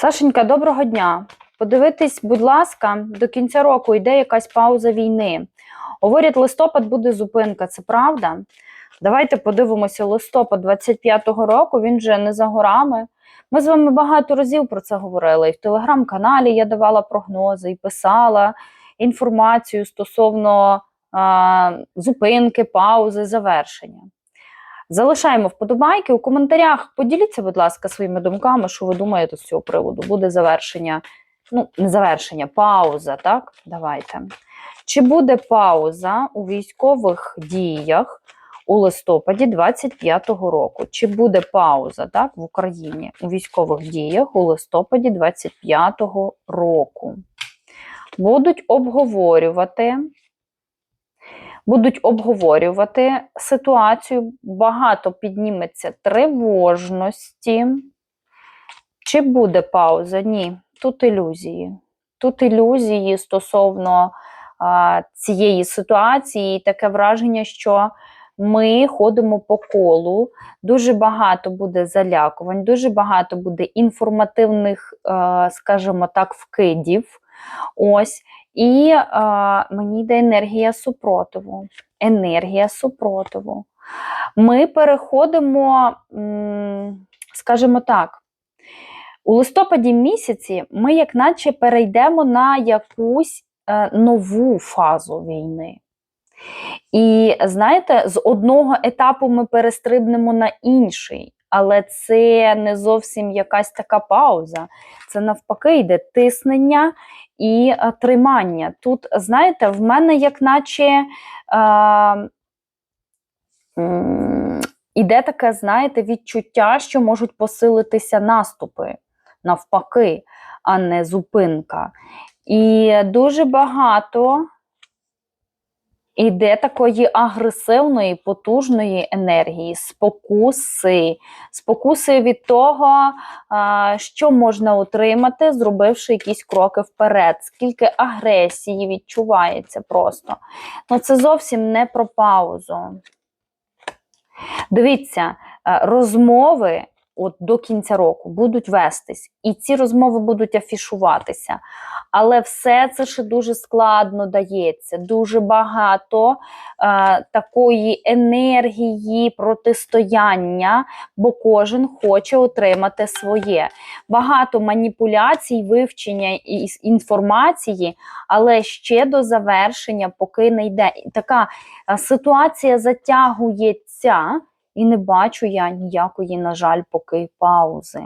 Сашенька, доброго дня. Подивитись, будь ласка, до кінця року йде якась пауза війни. Говорять, листопад буде зупинка, це правда? Давайте подивимося листопад 25-го року, він вже не за горами. Ми з вами багато разів про це говорили. І в телеграм-каналі я давала прогнози і писала інформацію стосовно а, зупинки, паузи, завершення. Залишаємо вподобайки. У коментарях поділіться, будь ласка, своїми думками, що ви думаєте з цього приводу. Буде завершення, ну, не завершення, пауза, так? Давайте. Чи буде пауза у військових діях у листопаді 25-го року? Чи буде пауза так, в Україні у військових діях у листопаді 25-го року? Будуть обговорювати будуть обговорювати ситуацію, багато підніметься тривожності. Чи буде пауза? Ні, тут ілюзії. Тут ілюзії стосовно а, цієї ситуації, і таке враження, що ми ходимо по колу, дуже багато буде залякувань, дуже багато буде інформативних, е, скажімо так, вкидів. Ось. І е, мені йде енергія супротиву. Енергія супротиву. Ми переходимо, скажімо так, у листопаді місяці ми, як наче, перейдемо на якусь е, нову фазу війни. І знаєте, з одного етапу ми перестрибнемо на інший, але це не зовсім якась така пауза. Це навпаки йде тиснення і е, тримання. Тут, знаєте, в мене як наче е, іде таке, знаєте, відчуття, що можуть посилитися наступи навпаки, а не зупинка. І дуже багато іде такої агресивної, потужної енергії, спокуси, спокуси від того, що можна отримати, зробивши якісь кроки вперед, скільки агресії відчувається просто. Ну це зовсім не про паузу. Дивіться, розмови от до кінця року будуть вестись, і ці розмови будуть афішуватися. Але все це ще дуже складно дається, дуже багато е, такої енергії протистояння, бо кожен хоче отримати своє. Багато маніпуляцій, вивчення із інформації, але ще до завершення поки не йде. Така е, ситуація затягується. І не бачу я ніякої, на жаль, поки паузи.